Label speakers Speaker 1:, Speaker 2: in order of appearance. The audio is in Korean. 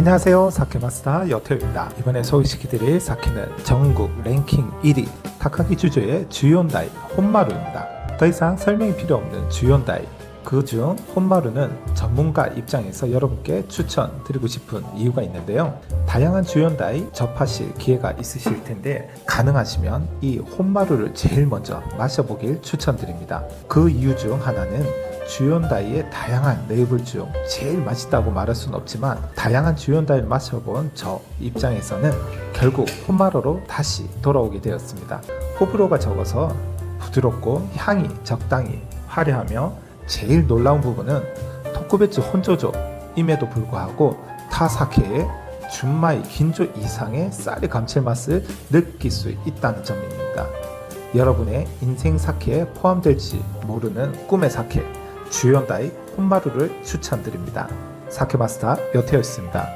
Speaker 1: 안녕하세요. 사케마스터 여태우입니다. 이번에 소개시켜드릴 사케는 전국 랭킹 1위 타카기 주조의 주연다이 혼마루입니다. 더 이상 설명이 필요 없는 주연다이. 그중 혼마루는 전문가 입장에서 여러분께 추천드리고 싶은 이유가 있는데요. 다양한 주연다이 접하실 기회가 있으실 텐데 가능하시면 이 혼마루를 제일 먼저 마셔보길 추천드립니다. 그 이유 중 하나는 주연 다이의 다양한 레이블 중 제일 맛있다고 말할 수는 없지만 다양한 주연 다이를 마셔본 저 입장에서는 결국 홈마로로 다시 돌아오게 되었습니다. 호불호가 적어서 부드럽고 향이 적당히 화려하며 제일 놀라운 부분은 토쿠베츠 혼조조임에도 불구하고 타 사케의 준마이 긴조 이상의 쌀의 감칠맛을 느낄 수 있다는 점입니다. 여러분의 인생 사케에 포함될지 모르는 꿈의 사케 주연다이 혼마루를 추천드립니다. 사케 마스터 여태였습니다.